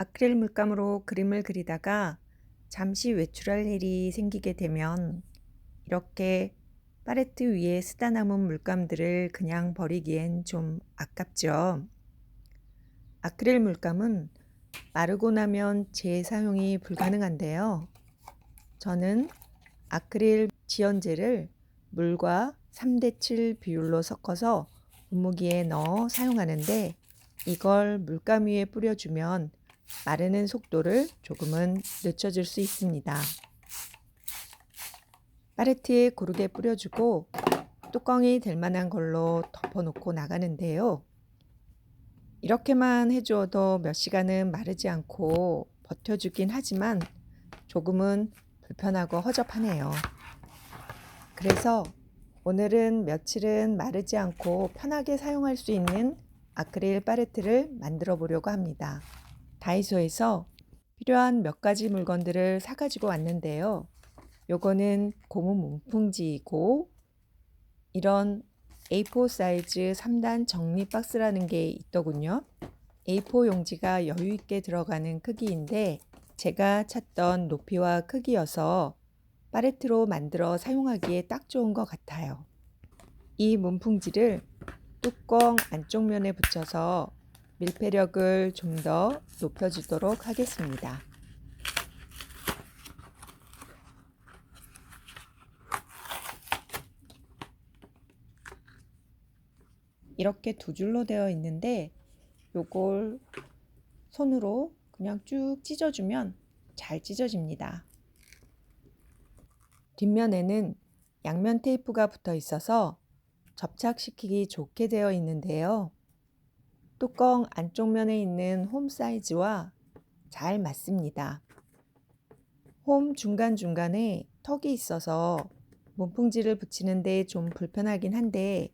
아크릴 물감으로 그림을 그리다가 잠시 외출할 일이 생기게 되면 이렇게 팔레트 위에 쓰다 남은 물감들을 그냥 버리기엔 좀 아깝죠. 아크릴 물감은 마르고 나면 재사용이 불가능한데요. 저는 아크릴 지연제를 물과 3대7 비율로 섞어서 분무기에 넣어 사용하는데 이걸 물감 위에 뿌려주면 마르는 속도를 조금은 늦춰줄 수 있습니다. 팔레트에 고르게 뿌려주고 뚜껑이 될 만한 걸로 덮어놓고 나가는데요. 이렇게만 해주어도 몇 시간은 마르지 않고 버텨주긴 하지만 조금은 불편하고 허접하네요. 그래서 오늘은 며칠은 마르지 않고 편하게 사용할 수 있는 아크릴 팔레트를 만들어 보려고 합니다. 다이소에서 필요한 몇 가지 물건들을 사가지고 왔는데요. 요거는 고무 문풍지이고 이런 A4 사이즈 3단 정리 박스라는 게 있더군요. A4 용지가 여유 있게 들어가는 크기인데 제가 찾던 높이와 크기여서 팔레트로 만들어 사용하기에 딱 좋은 것 같아요. 이 문풍지를 뚜껑 안쪽 면에 붙여서 밀폐력을 좀 더 높여주도록 하겠습니다. 이렇게 두 줄로 되어 있는데 요걸 손으로 그냥 쭉 찢어주면 잘 찢어집니다. 뒷면에는 양면 테이프가 붙어 있어서 접착시키기 좋게 되어 있는데요. 뚜껑 안쪽 면에 있는 홈 사이즈와 잘 맞습니다. 홈 중간중간에 턱이 있어서 문풍지를 붙이는데 좀 불편하긴 한데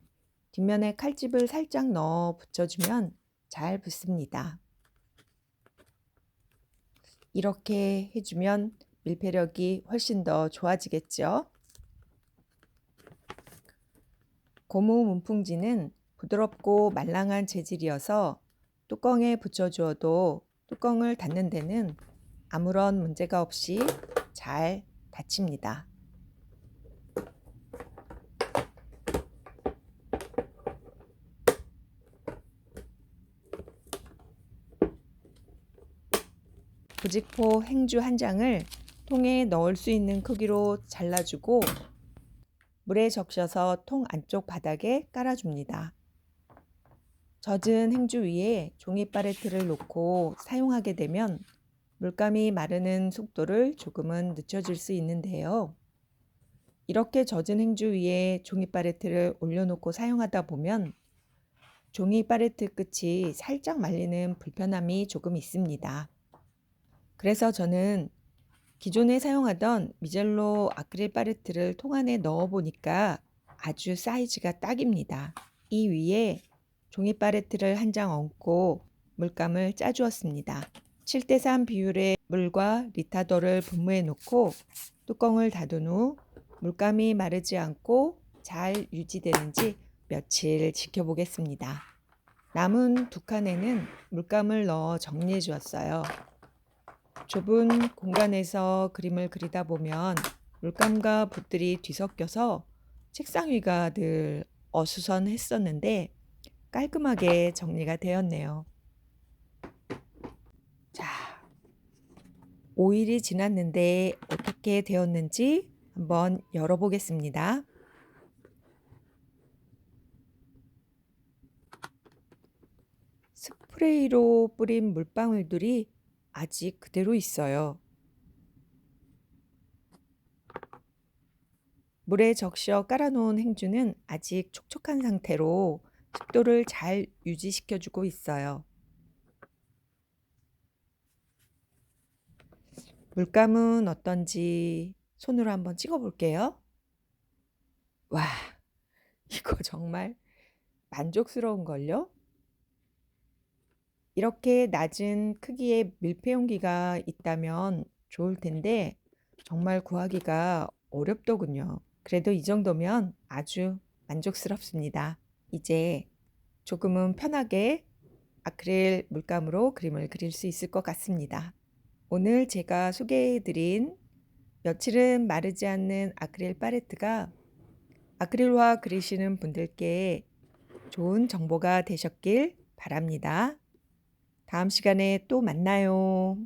뒷면에 칼집을 살짝 넣어 붙여주면 잘 붙습니다. 이렇게 해주면 밀폐력이 훨씬 더 좋아지겠죠. 고무 문풍지는 부드럽고 말랑한 재질이어서 뚜껑에 붙여주어도 뚜껑을 닫는 데는 아무런 문제가 없이 잘 닫힙니다. 부직포 행주 한 장을 통에 넣을 수 있는 크기로 잘라주고 물에 적셔서 통 안쪽 바닥에 깔아줍니다. 젖은 행주 위에 종이 팔레트를 놓고 사용하게 되면 물감이 마르는 속도를 조금은 늦춰줄 수 있는데요. 이렇게 젖은 행주 위에 종이 팔레트를 올려놓고 사용하다 보면 종이 팔레트 끝이 살짝 말리는 불편함이 조금 있습니다. 그래서 저는 기존에 사용하던 미젤로 아크릴 팔레트를 통 안에 넣어 보니까 아주 사이즈가 딱입니다. 이 위에 종이 팔레트를 한 장 얹고 물감을 짜주었습니다. 7대3 비율의 물과 리타더를 분무해 놓고 뚜껑을 닫은 후 물감이 마르지 않고 잘 유지되는지 며칠 지켜보겠습니다. 남은 두 칸에는 물감을 넣어 정리해 주었어요. 좁은 공간에서 그림을 그리다 보면 물감과 붓들이 뒤섞여서 책상 위가 늘 어수선했었는데 깔끔하게 정리가 되었네요. 자, 5일이 지났는데 어떻게 되었는지 한번 열어보겠습니다. 스프레이로 뿌린 물방울들이 아직 그대로 있어요. 물에 적셔 깔아놓은 행주는 아직 촉촉한 상태로 습도를 잘 유지시켜주고 있어요. 물감은 어떤지 손으로 한번 찍어 볼게요. 와, 이거 정말 만족스러운걸요? 이렇게 낮은 크기의 밀폐용기가 있다면 좋을 텐데 정말 구하기가 어렵더군요. 그래도 이 정도면 아주 만족스럽습니다. 이제 조금은 편하게 아크릴 물감으로 그림을 그릴 수 있을 것 같습니다. 오늘 제가 소개해드린 며칠은 마르지 않는 아크릴 팔레트가 아크릴화 그리시는 분들께 좋은 정보가 되셨길 바랍니다. 다음 시간에 또 만나요.